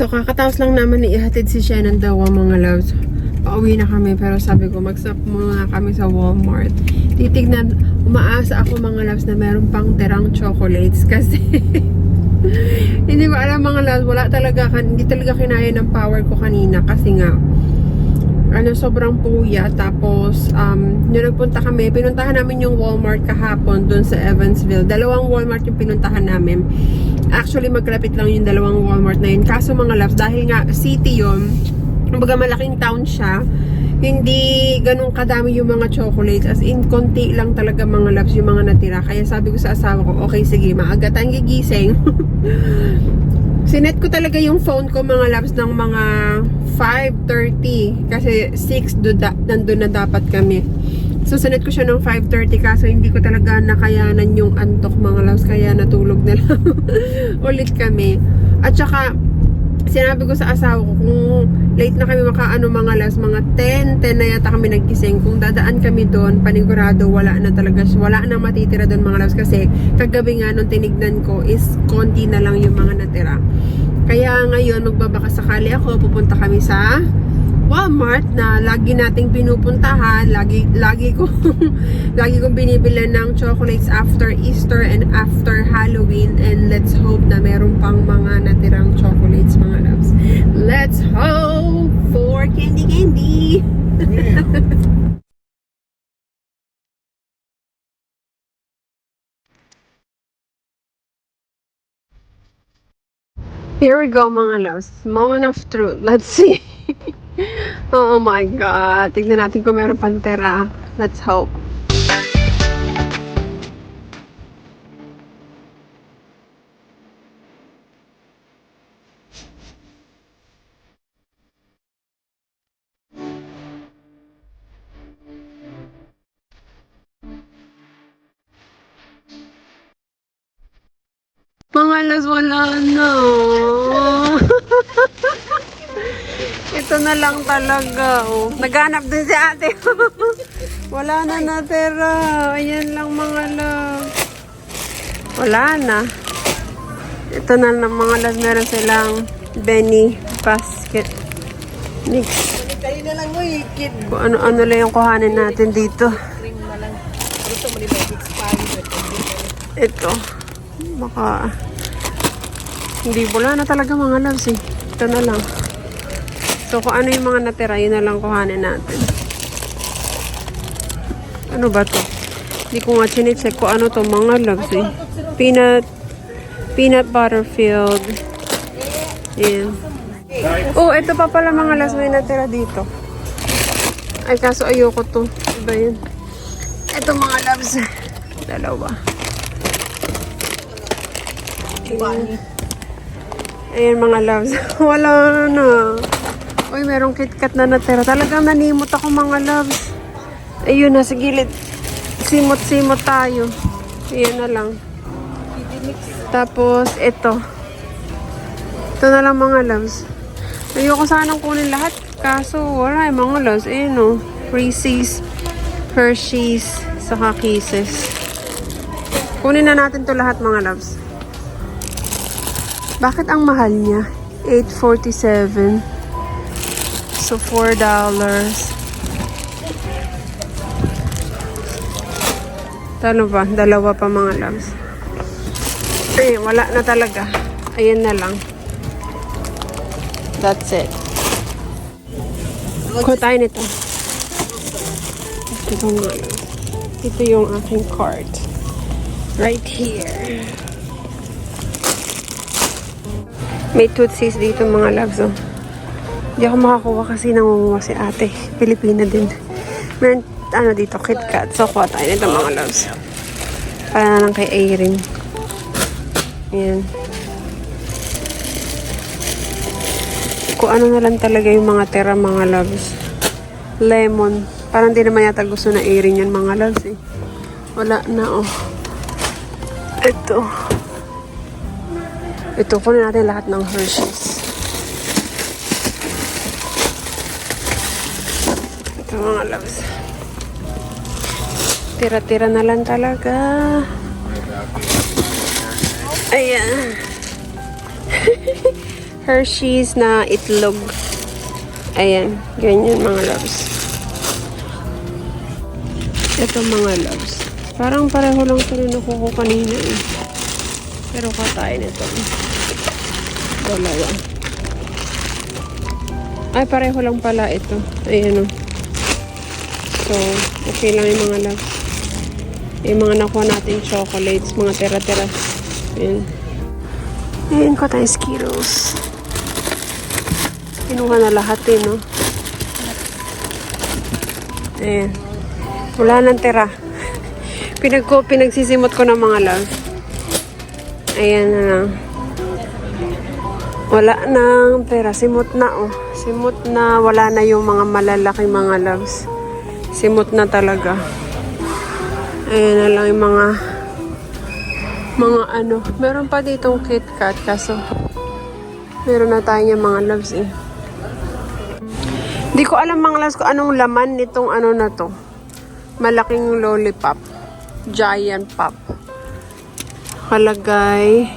So, kakataos lang naman ni ihatid si Shannon daw mga loves. Pauwi na kami pero sabi ko mag-stop muna kami sa Walmart. Titignan, umaasa ako mga loves na meron pang tirang chocolates kasi hindi ko alam mga loves, wala talaga, hindi talaga kinaya ng power ko kanina kasi nga ano, sobrang puya. Tapos, um, nung nagpunta kami, pinuntahan namin yung Walmart kahapon dun sa Evansville. Dalawang Walmart yung pinuntahan namin. Actually, magkalapit lang yung dalawang Walmart na yun. Kaso mga loves, dahil nga city yun, kumbaga malaking town siya, hindi ganun kadami yung mga chocolates. As in, konti lang talaga mga loves yung mga natira. Kaya sabi ko sa asawa ko, okay, sige, maaga tayong gigising. Sinet ko talaga yung phone ko mga labs ng mga 5.30 kasi 6 do da, nandun na dapat kami. Sinet ko siya ng 5.30 kaso hindi ko talaga nakayanan yung antok mga labs kaya natulog na lang ulit kami. At saka sinabi ko sa asawa ko kung late na kami makaano mga labs mga 10, 10 na yata kami nagkising. Kung dadaan kami doon panigurado wala na talaga wala na matitira doon mga labs kasi kagabi nga nung tinignan ko is konti na lang yung mga natira. Kaya ngayon, magbabaka sakali ako, pupunta kami sa Walmart na lagi nating pinupuntahan, lagi lagi ko lagi kong binibili ng chocolates after Easter and after Halloween and let's hope na meron pang mga natirang chocolates mga loves. Let's hope for candy candy. Here we go mga loves. Moment of truth. Let's see. oh my God. Tignan natin kung meron pantera. Let's hope. Mga las wala na. Ito na lang talaga. Oh. Naghanap din si ate. wala na natira. Ayan lang mga las. Wala na. Ito na lang mga las. Meron silang Benny basket. Mix. Kayo na lang mo eh, kid. Ano-ano lang yung kuhanin natin dito. Cream na lang. Mo nila expired. Ito. Baka hindi wala na talaga mga loves eh. Ito na lang. So kung ano yung mga natira, yun na lang kuhanin natin. Ano ba to? Hindi ko nga chinecheck kung ano to mga loves eh. Peanut peanut butter filled. Ayan. Oh, ito pa pala mga loves may natira dito. Ay, kaso ayoko to. Iba yun. Ito mga loves. Dalawa. Ayan mga loves. Wala na. Uy, merong KitKat na natira. Talagang nanimot ako mga loves. Ayun, nasa gilid. Simot-simot tayo. Ayan na lang. Tapos, ito. Ito na lang mga loves. Ayoko sanang kunin lahat. Kaso, wala eh, mga loves. Ayun o. Reese's, Hershey's, saka Kisses. Kunin na natin to lahat mga loves. Bakit ang mahal niya? 8.47. So, $4. Ano ba? Dalawa pa mga loves. Eh, wala na talaga. Ayan na lang. That's it. Kuha tayo nito. Ito nga. Ito yung aking cart. Right here. May tootsies dito mga loves. Oh. Hindi ako makakuha kasi nangunguha si ate. Pilipina din. Meron ano dito, KitKat. So, kuha tayo nito mga loves. Para lang kay Airing. Ayan. Kung ano na lang talaga yung mga tera mga loves. Lemon. Parang di naman yata gusto na Airing yan mga loves eh. Wala na oh. Ito. Ito, kunin natin lahat ng Hershey's. Ito mga loves. Tira-tira na lang talaga. Ayan. Hershey's na itlog. Ayan, ganyan mga loves. Ito mga loves. Parang pareho lang ito rin ako ko kanina eh. Pero katayo nito. Dalawa. Ay, pareho lang pala ito. Ayan o. So, okay lang yung mga loves. Yung mga nakuha natin chocolates, mga tira-tira. Ayan. Ayan ko tayo Skittles. Kinuha na lahat eh, no? Ayan. Wala nang tira. Pinag ko, pinagsisimot ko ng mga love. Ayan na lang. Wala nang pera. Simot na, oh. Simot na. Wala na yung mga malalaki mga loves. Simot na talaga. Ayan na lang yung mga mga ano. Meron pa ditong KitKat kaso meron na tayo yung mga loves eh. Hindi ko alam mga loves ko anong laman nitong ano na to. Malaking lollipop. Giant pop. Kalagay.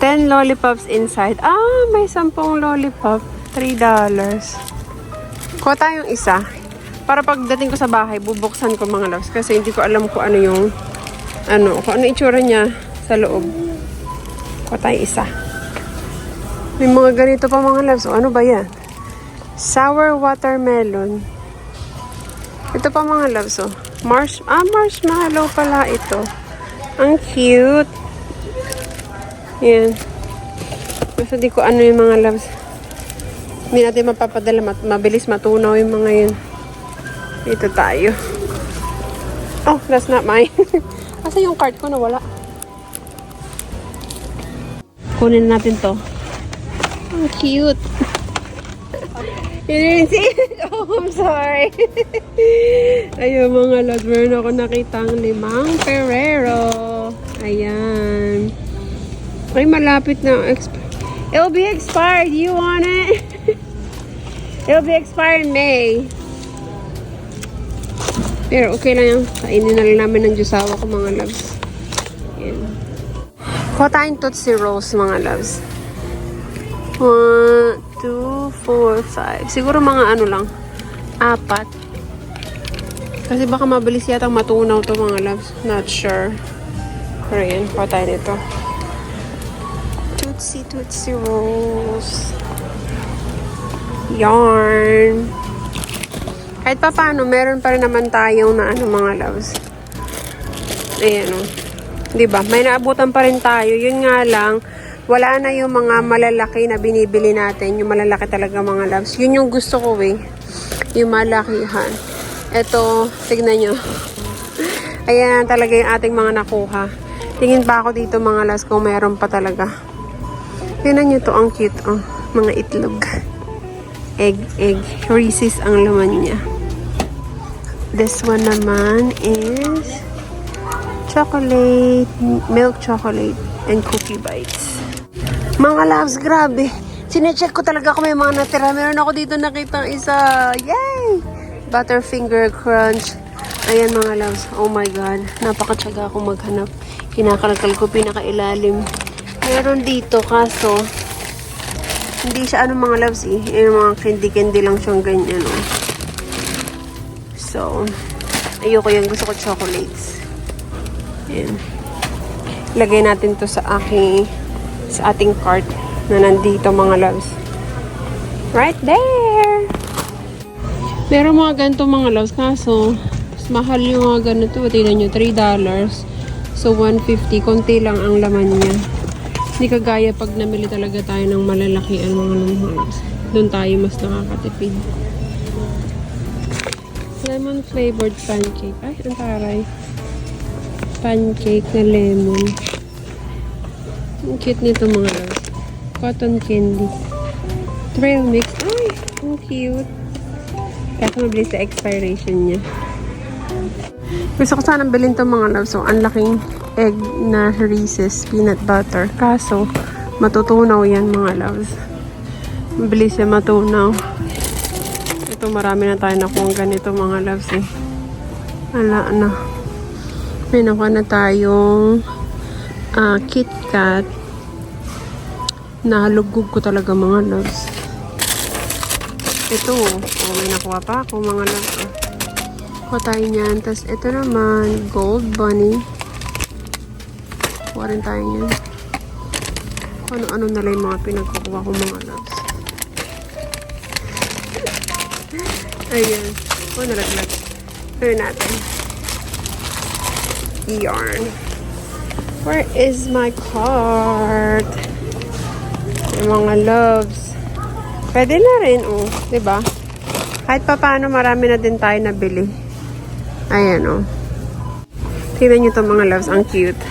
10 lollipops inside. Ah, may 10 lollipop. $3. Kuha tayong isa. Para pagdating ko sa bahay, bubuksan ko mga loves. Kasi hindi ko alam kung ano yung, ano, kung ano itsura niya sa loob. Kuha isa. May mga ganito pa mga loves. O, ano ba yan? Sour watermelon. Ito pa mga loves, oh. Marsh ah, marshmallow pala ito. Ang cute. Yan. Basta di ko ano yung mga loves. Hindi natin mapapadala. Mat mabilis matunaw yung mga yun. Dito tayo. Oh, that's not mine. Kasi yung card ko nawala. Kunin natin to. Ang cute. You didn't see it? Oh, I'm sorry. Ayun mga lods, meron ako nakitang limang Ferrero. Ayan. Ay, malapit na. It'll be expired. You want it? It'll be expired in May. Pero okay lang yan. Kainin na lang namin ng jusawa ko mga loves. Ayan. Kuha tayong Tootsie Rolls mga loves. One, two, four, five. Siguro mga ano lang. Apat. Kasi baka mabilis yata matunaw to mga loves. Not sure. Pero yan, kuha tayo nito. Tootsie Tootsie Rolls. Yarn. Kahit pa paano, meron pa rin naman tayong na ano mga loves. Ayan o. Diba? May naabutan pa rin tayo. Yun nga lang, wala na yung mga malalaki na binibili natin. Yung malalaki talaga mga loves. Yun yung gusto ko eh. Yung malakihan. Ito, tignan nyo. Ayan talaga yung ating mga nakuha. Tingin pa ako dito mga loves kung meron pa talaga. Tignan nyo to, ang cute oh. Mga itlog. Egg, egg. Reese's ang laman niya. This one naman is chocolate, milk chocolate, and cookie bites. Mga loves, grabe. Sinecheck ko talaga kung may mga natira. Meron ako dito nakita isa. Yay! Butterfinger crunch. Ayan mga loves. Oh my God. Napakatsaga akong maghanap. Kinakalkal ko pinakailalim. Meron dito kaso hindi siya ano mga loves eh. Yung mga candy-candy lang siyang ganyan. Oh. So, ayoko yung gusto ko chocolates. Ayan. Lagay natin to sa aking sa ating cart na nandito mga loves. Right there! Meron mga ganito mga loves kaso mas mahal yung mga ganito. Tingnan nyo, $3. So, 150 Konti lang ang laman niya. Hindi kagaya pag namili talaga tayo ng malalaki ang mga loves. Doon tayo mas nakakatipid. Lemon flavored pancake. Ay, ang taray. Pancake na lemon. Ang cute nito mga loves. Cotton candy. Trail mix. Ay, ang cute. Kaso mabilis sa expiration niya. Gusto ko sanang bilhin to mga loves. So, ang laking egg na Reese's peanut butter. Kaso, matutunaw yan mga loves. Mabilis siya matunaw. Ito, marami na tayo nakuha ganito mga loves eh. Wala na. May nakuha na tayong ah, KitKat. Nalugog ko talaga mga loves. Ito, oh, may nakuha pa ako mga loves. Oh. Kuha tayo niyan. Tapos ito naman, gold bunny. Kuha rin tayo niyan. Ano-ano na lang mga pinagkukuha ko mga loves. Ayan. Oh, nalaglag. Gawin natin. Yarn. Where is my cart? Yung mga loves. Pwede na rin, oh. ba? Kahit pa paano, marami na din tayo nabili. Ayan, oh. Tingnan nyo itong mga loves. Ang cute.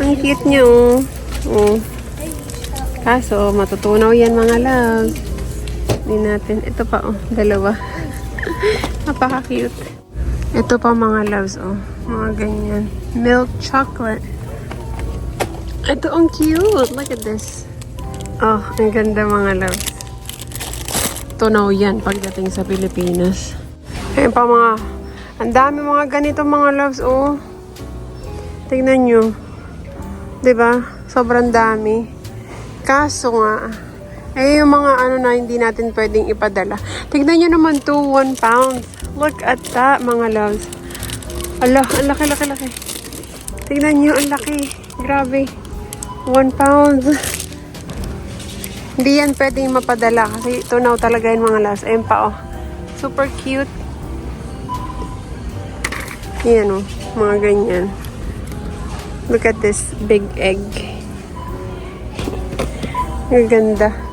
Ang cute nyo, oh. oh. Kaso, matutunaw yan mga loves. Hindi natin. Ito pa, oh. Dalawa. Napaka-cute. Ito pa mga loves, oh. Mga ganyan. Milk chocolate. Ito, ang cute. Look at this. Oh, ang ganda mga loves. Tunaw yan pagdating sa Pilipinas. Ayun pa mga, ang dami mga ganito mga loves, oh. Tingnan nyo. ba? Sobrang dami. Kaso nga, eh yung mga ano na hindi natin pwedeng ipadala. Tignan nyo naman to, 1 pound. Look at that, mga loves. Ala, ang laki, laki, laki. Tignan nyo, ang laki. Grabe. 1 pound. Hindi yan pwedeng mapadala kasi tunaw talaga yung mga loves. Ayun pa, oh. Super cute. Yan, oh. Mga ganyan. Look at this big egg. Ang ganda.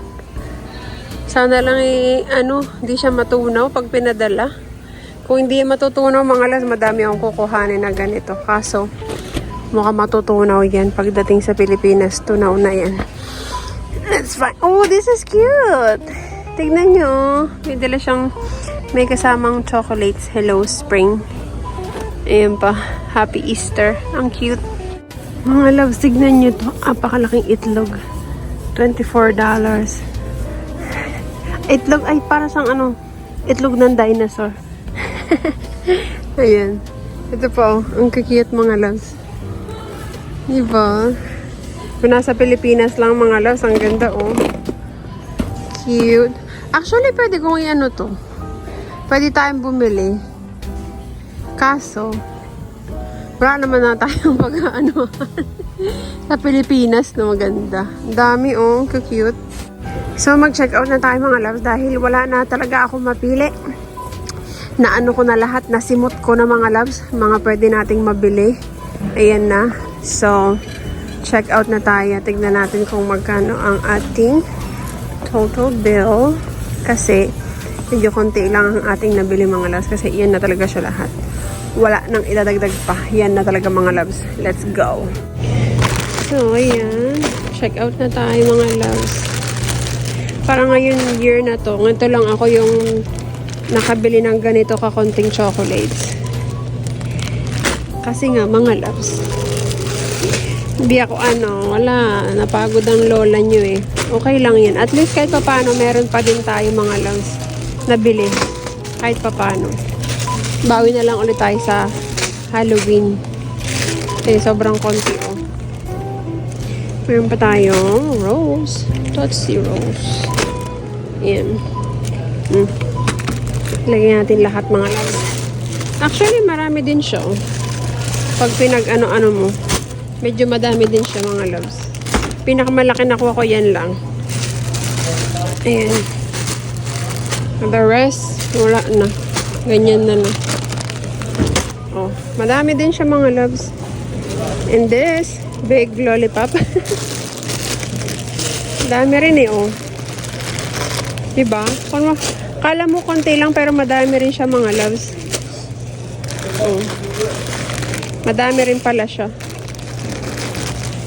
Sana lang eh, ano, hindi siya matunaw pag pinadala. Kung hindi matutunaw, mga las, madami akong kukuhanin na ganito. Kaso, mukhang matutunaw yan pagdating sa Pilipinas. Tunaw na yan. That's fine. Oh, this is cute. Tignan nyo. May dala siyang, may kasamang chocolates. Hello, spring. Ayan pa. Happy Easter. Ang cute. Mga loves, tignan nyo to. Apakalaking itlog. $24. Itlog ay para sang ano, itlog ng dinosaur. Ayan. Ito po, ang cute mga loves. Diba? Kung nasa Pilipinas lang mga loves, ang ganda oh. Cute. Actually, pwede kong i-ano to. Pwede tayong bumili. Kaso, wala naman na tayong pag-ano sa Pilipinas na maganda. Ang dami oh, cute. So, mag-check out na tayo mga loves dahil wala na talaga ako mapili. Naano ko na lahat, nasimot ko na mga loves, mga pwede nating mabili. Ayan na. So, check out na tayo. Tignan natin kung magkano ang ating total bill. Kasi, medyo konti lang ang ating nabili mga loves kasi yan na talaga siya lahat. Wala nang idadagdag pa. Yan na talaga mga loves. Let's go. So, ayan. Check out na tayo mga loves. Para ngayon year na to, ganito lang ako yung nakabili ng ganito kakonting chocolates. Kasi nga, mga loves. Hindi ako ano, wala, napagod ang lola nyo eh. Okay lang yan. At least kahit papano, meron pa din tayo mga loves nabili. Kahit papano. Bawi na lang ulit tayo sa Halloween. Eh, sobrang konti oh. Meron pa tayong rose. Tootsie Rose. Ayan. Mm. Lagyan natin lahat mga loves. Actually, marami din siya. Oh. Pag pinag-ano-ano mo, medyo madami din siya mga loves. Pinakamalaki nakuha ko yan lang. Ayan. The rest, wala na. Ganyan na lang. Oh, madami din siya mga loves. And this, big lollipop. Dami rin eh, oh. Diba? Kung, kala mo konti lang pero madami rin siya mga loves. Oh. Madami rin pala siya.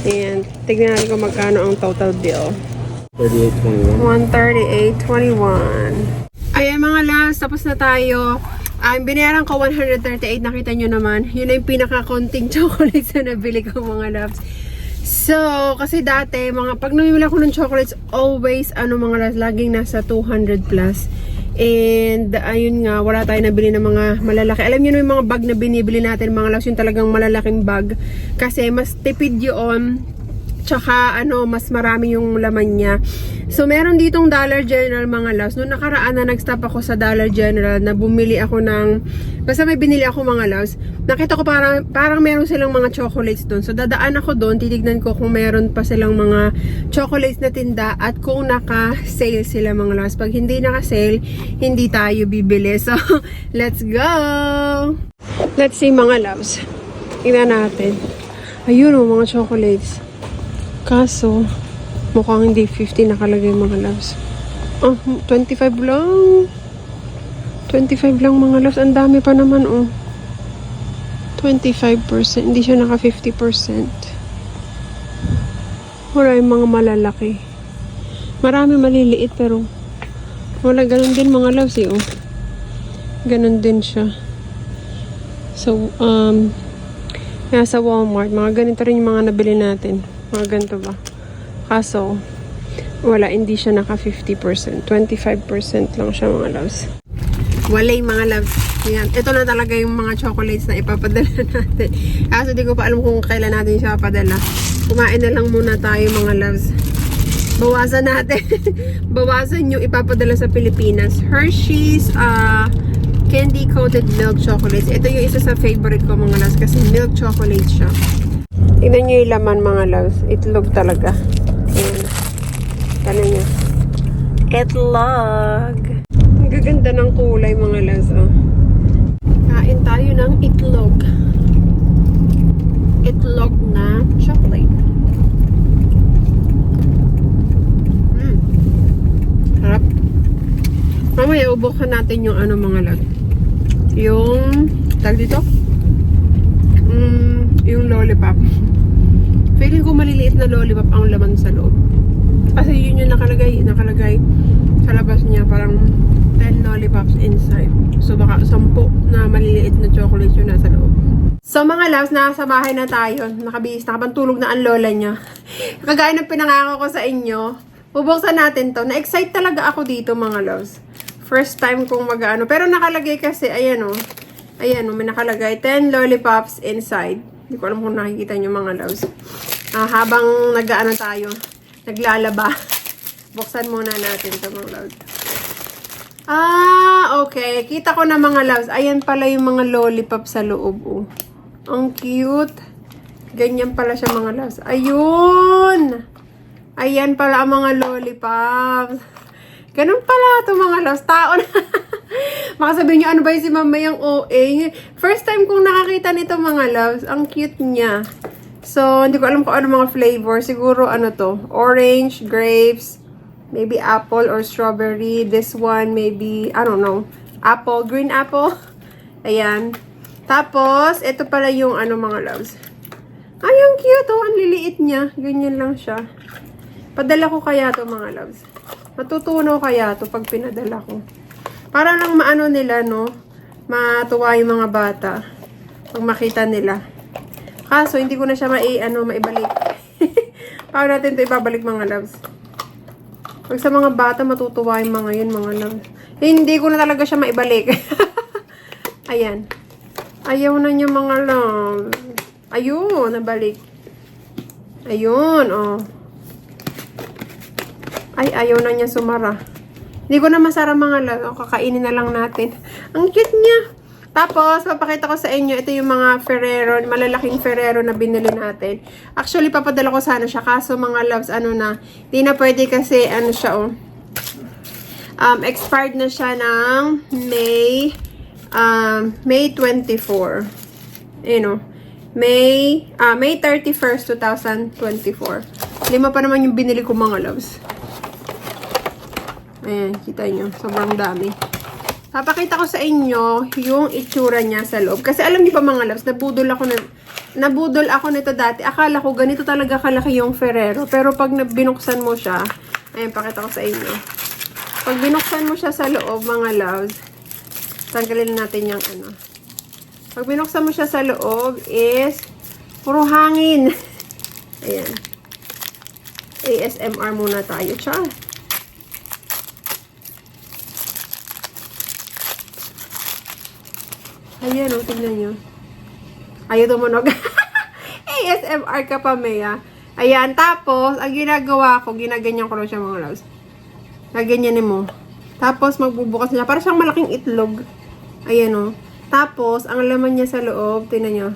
Ayan. Tignan natin kung magkano ang total bill. 3821. 138.21. Ayan mga loves, tapos na tayo. Ang binayaran ko 138, nakita nyo naman. Yun na yung pinaka-konting chocolates na nabili ko mga loves. So, kasi dati, mga, pag namimili ako ng chocolates, always, ano mga laging nasa 200 plus. And, ayun nga, wala tayo nabili ng mga malalaki. Alam niyo yung mga bag na binibili natin, mga loves, yung talagang malalaking bag. Kasi, mas tipid yun Tsaka ano, mas marami yung laman niya. So meron ditong Dollar General mga loves. Noong nakaraan na nag-stop ako sa Dollar General na bumili ako ng basta may binili ako mga loves. Nakita ko parang parang meron silang mga chocolates doon. So dadaan ako doon, titignan ko kung meron pa silang mga chocolates na tinda at kung naka-sale sila mga loves. Pag hindi naka-sale, hindi tayo bibili. So let's go. Let's see mga loves. Tingnan natin. Ayun oh, mga chocolates. Kaso, mukhang hindi 50 nakalagay mga loves. Oh, 25 lang. 25 lang mga loves. Ang dami pa naman oh. 25%. Hindi siya naka 50%. Wala yung mga malalaki. Marami maliliit pero wala ganun din mga loves eh oh. Ganun din siya. So, um, kaya sa Walmart, mga ganito rin yung mga nabili natin. Mga ganito ba? Kaso, wala, hindi siya naka 50%. 25% lang siya mga loves. Wala yung mga loves. Yan. Ito na talaga yung mga chocolates na ipapadala natin. Kaso di ko pa alam kung kailan natin siya papadala. Kumain na lang muna tayo mga loves. Bawasan natin. Bawasan yung ipapadala sa Pilipinas. Hershey's, ah, candy coated milk chocolates. Ito yung isa sa favorite ko mga loves kasi milk chocolate siya. Tignan nyo yung laman mga loves. Itlog talaga. Ayan. Tanan nyo. Itlog. Ang gaganda ng kulay mga loves. Oh. Kain tayo ng itlog. Itlog na chocolate. Mm. Harap. Mamaya ubukan natin yung ano mga loves. Yung, tag dito? Mm, yung lollipop. Feeling ko maliliit na lollipop ang laman sa loob. Kasi yun yung nakalagay, nakalagay sa labas niya parang 10 lollipops inside. So baka 10 na maliliit na chocolate yung nasa loob. So mga loves, nasa bahay na tayo. Nakabihis, nakapantulog na ang lola niya. Kagaya ng pinangako ko sa inyo, bubuksan natin to. Na-excite talaga ako dito mga loves. First time kong mag-ano. Pero nakalagay kasi, ayan o. Ayan o, may nakalagay 10 lollipops inside. Hindi ko alam kung nakikita nyo mga loves. Ah, habang nag-ano tayo, naglalaba. Buksan muna natin to mga loves. Ah, okay. Kita ko na mga loves. Ayan pala yung mga lollipop sa loob. Oh. Ang cute. Ganyan pala siya mga loves. Ayun! Ayan pala ang mga lollipops. Ganun pala ito mga loves. Tao na. Baka sabihin nyo, ano ba yung si mama yung OA? First time kong nakakita nito mga loves. Ang cute niya. So, hindi ko alam kung ano mga flavor. Siguro ano to. Orange, grapes, maybe apple or strawberry. This one, maybe, I don't know. Apple, green apple. Ayan. Tapos, ito pala yung ano mga loves. Ay, ang cute oh. Ang liliit niya. Ganyan lang siya. Padala ko kaya to mga loves. Matutunaw kaya to pag pinadala ko. Para lang maano nila, no? Matuwa yung mga bata. Pag makita nila. Kaso, hindi ko na siya mai, ano, maibalik. Paano natin to ibabalik mga loves? Pag sa mga bata, matutuwa yung mga yun, mga loves. Hindi ko na talaga siya maibalik. Ayan. Ayaw na niya mga loves. Ayun, nabalik. Ayun, oh. Ay, ayaw na niya sumara. Hindi ko na masara mga loves. Oh, kakainin na lang natin. Ang cute niya. Tapos, papakita ko sa inyo, ito yung mga Ferrero, malalaking Ferrero na binili natin. Actually, papadala ko sana siya. Kaso mga loves, ano na, hindi na pwede kasi, ano siya, oh. Um, expired na siya ng May, um, May 24. Ayun, oh. May, ah, May 31st, 2024. Lima pa naman yung binili ko mga loves. Ayan, kita nyo. Sobrang dami. Papakita ko sa inyo yung itsura niya sa loob. Kasi alam niyo pa mga loves, nabudol ako na, nabudol ako nito dati. Akala ko ganito talaga kalaki yung Ferrero. Pero pag binuksan mo siya, ayan, pakita ko sa inyo. Pag binuksan mo siya sa loob, mga loves, tanggalin natin yung ano. Pag binuksan mo siya sa loob is puro hangin. Ayan. ASMR muna tayo. Char. Ayan, oh, tignan nyo. Ayaw tumunog. ASMR ka pa, Mea. Ayan, tapos, ang ginagawa ko, ginaganyan ko lang siya mga loves. Gaganyanin mo. Tapos, magbubukas niya. Para siyang malaking itlog. Ayan o. Tapos, ang laman niya sa loob, tinan niyo.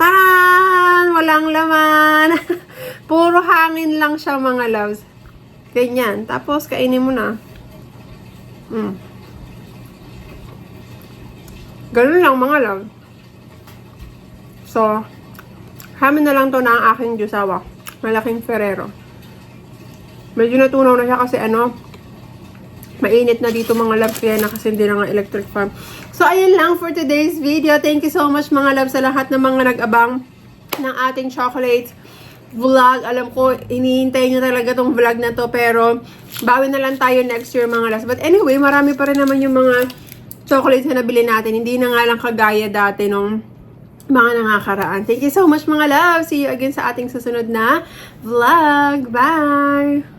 Taran! Walang laman! Puro hangin lang siya mga loves. Ganyan. Tapos, kainin mo na. Mm. Ganun lang mga love. So, hamin na lang to na ang aking jusawa. Malaking Ferrero. Medyo natunaw na siya kasi ano, mainit na dito mga loves kaya na kasi hindi na nga electric fan. So, ayun lang for today's video. Thank you so much mga loves sa lahat ng mga nag-abang ng ating chocolate vlog. Alam ko, hinihintay nyo talaga tong vlog na to pero bawi na lang tayo next year mga loves. But anyway, marami pa rin naman yung mga chocolates na nabili natin. Hindi na nga lang kagaya dati nung mga nangakaraan. Thank you so much mga love. See you again sa ating susunod na vlog. Bye!